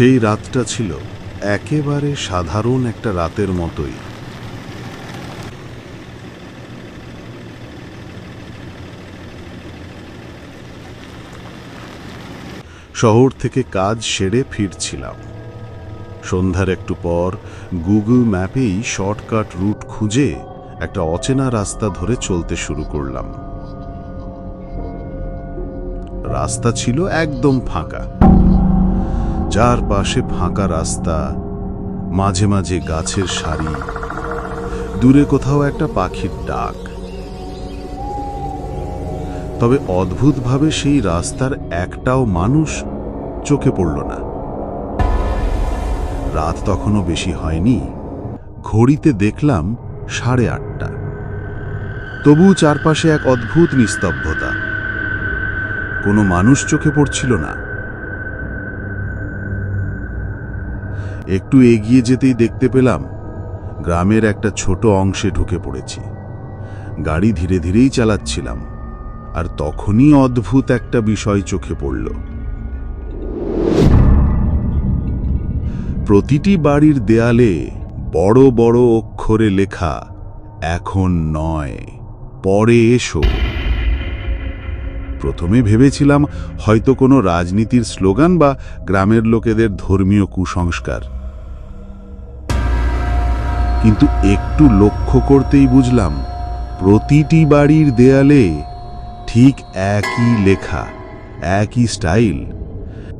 সেই রাতটা ছিল একেবারে সাধারণ একটা রাতের মতোই। শহর থেকে কাজ সেরে ফিরছিলাম। সন্ধ্যার একটু পর গুগল ম্যাপেই শর্টকাট রুট খুঁজে একটা অচেনা রাস্তা ধরে চলতে শুরু করলাম। রাস্তা ছিল একদম ফাঁকা। যার পাশে ফাঁকা রাস্তা, মাঝে মাঝে গাছের সারি, দূরে কোথাও একটা পাখির ডাক। তবে অদ্ভুতভাবে সেই রাস্তার একটাও মানুষ চোখে পড়ল না। রাত তখনও বেশি হয়নি। ঘড়িতে দেখলাম সাড়ে আটটা। তবু চারপাশে এক অদ্ভুত নিস্তব্ধতা। কোনো মানুষ চোখে পড়ছিল না। একটু এগিয়ে যেতেই দেখতে পেলাম গ্রামের একটা ছোট অংশে ঢুকে পড়েছি। গাড়ি ধীরে ধীরেই চালাচ্ছিলাম, আর তখনই অদ্ভুত একটা বিষয় চোখে পড়ল। প্রতিটি বাড়ির দেয়ালে বড় বড় অক্ষরে লেখা, এখন নয়, পরে এসো। প্রথমে ভেবেছিলাম হয়তো কোনো রাজনীতির স্লোগান বা গ্রামের লোকেদের ধর্মীয় কুসংস্কার। কিন্তু একটু লক্ষ্য করতেই বুঝলাম, প্রতিটি বাড়ির দেয়ালে ঠিক একই লেখা, একই স্টাইল,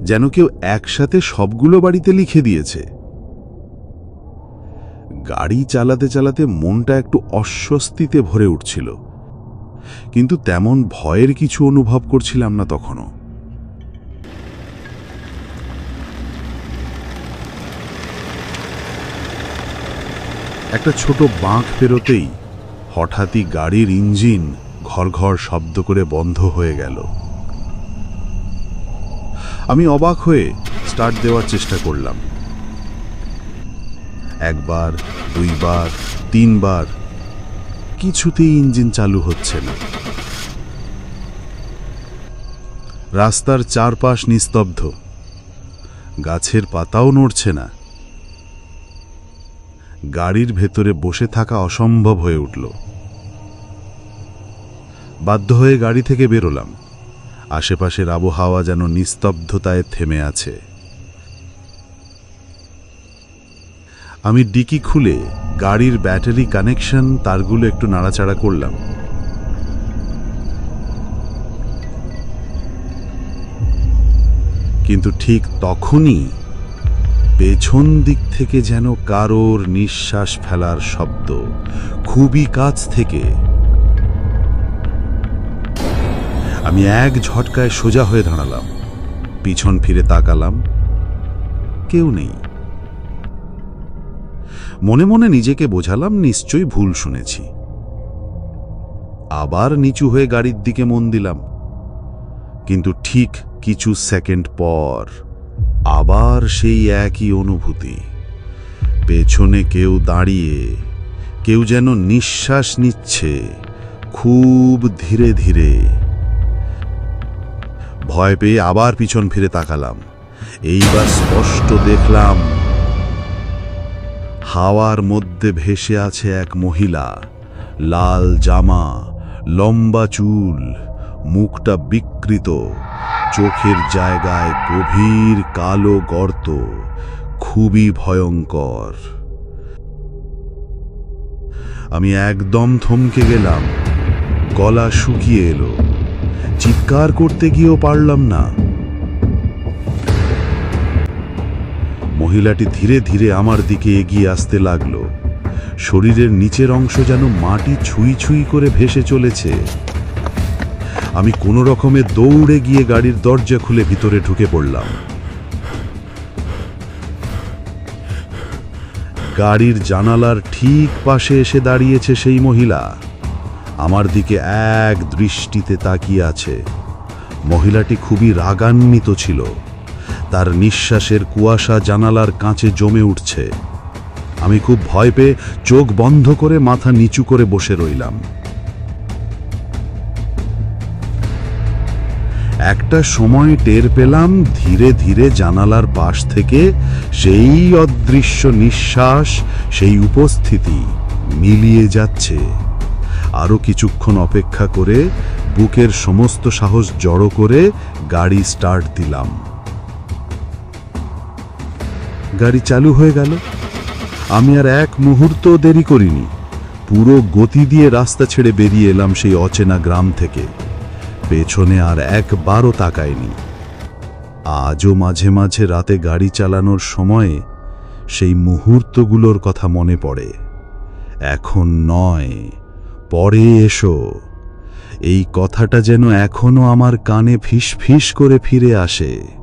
যেন কেউ একসাথে সবগুলো বাড়িতে লিখে দিয়েছে। গাড়ি চালাতে চালাতে মনটা একটু অস্বস্তিতে ভরে উঠছিল, কিন্তু তেমন ভয়ের কিছু অনুভব করছিলাম না তখনও। একটা ছোট বাঁক পেরোতেই হঠাৎই গাড়ির ইঞ্জিন ঘরঘর শব্দ করে বন্ধ হয়ে গেল। আমি অবাক হয়ে স্টার্ট দেওয়ার চেষ্টা করলাম। একবার, দুইবার, তিনবার কিছুতেই ইঞ্জিন চালু হচ্ছে না। রাস্তার চারপাশ নিস্তব্ধ। গাছের পাতাও নড়ছে না। গাড়ির ভেতরে বসে থাকা অসম্ভব হয়ে উঠল। বাধ্য হয়ে গাড়ি থেকে বেরোলাম। আশেপাশের আবহাওয়া যেন নিস্তব্ধতায় থেমে আছে। আমি ডিকি খুলে গাড়ির ব্যাটারি কানেকশন, তারগুলো একটু নাড়াচাড়া করলাম। কিন্তু ঠিক তখনই পেছন দিক থেকে যেন কারোর নিঃশ্বাস ফেলার শব্দ। খুবই কাছ থেকে। আমি এক ঝটকায় সোজা হয়ে দাঁড়ালাম। পিছন ফিরে তাকালাম। কেউ নেই। মনে মনে নিজেকে বোঝালাম, নিশ্চয়ই ভুল শুনেছি। আবার নিচু হয়ে গাড়ির দিকে মন দিলাম। কিন্তু ঠিক কিছু সেকেন্ড পর আবার সেই একই অনুভূতি। পেছনে কেউ দাঁড়িয়ে, কেউ যেন নিঃশ্বাস নিচ্ছে খুব ধীরে ধীরে। ভয় পেয়ে আবার পিছন ফিরে তাকালাম। এইবার স্পষ্ট দেখলাম, হাওয়ার মধ্যে ভেসে আছে এক মহিলা। লাল জামা, লম্বা চুল, মুখটা বিকৃত। চোখের জায়গায় গভীর কালো গর্ত, খুবই ভয়ঙ্কর। আমি একদম থমকে গেলাম। গলা শুকিয়ে এলো। চিৎকার করতে গিয়েও পারলাম না। মহিলাটি ধীরে ধীরে আমার দিকে এগিয়ে আসতে লাগল। শরীরের নিচের অংশ যেন মাটি ছুঁই ছুঁই করে ভেসে চলেছে। আমি কোনো রকমে দৌড়ে গিয়ে গাড়ির দরজা খুলে ভিতরে ঢুকে পড়লাম। গাড়ির জানালার ঠিক পাশে এসে দাঁড়িয়েছে সেই মহিলা। আমার দিকে এক দৃষ্টিতে তাকিয়ে আছে। মহিলাটি খুবই রাগান্বিত ছিল। তার নিঃশ্বাসের কুয়াশা জানালার কাঁচে জমে উঠছে। আমি খুব ভয় পেয়ে চোখ বন্ধ করে মাথা নিচু করে বসে রইলাম। একটা সময় টের পেলাম ধীরে ধীরে জানালার পাশ থেকে সেই অদৃশ্য নিঃশ্বাস, সেই উপস্থিতি মিলিয়ে যাচ্ছে। আরও কিছুক্ষণ অপেক্ষা করে বুকের সমস্ত সাহস জড়ো করে গাড়ি স্টার্ট দিলাম। গাড়ি চালু হয়ে গেল। আমি আর এক মুহূর্ত দেরি করিনি। পুরো গতি দিয়ে রাস্তা ছেড়ে বেরিয়ে এলাম সেই অচেনা গ্রাম থেকে। পেছনে আর একবারও তাকায়নি। আজও মাঝে মাঝে রাতে গাড়ি চালানোর সময়ে সেই মুহূর্তগুলোর কথা মনে পড়ে। এখন নয়, পরে এসো। এই কথাটা যেন এখনও আমার কানে ফিস ফিস করে ফিরে আসে।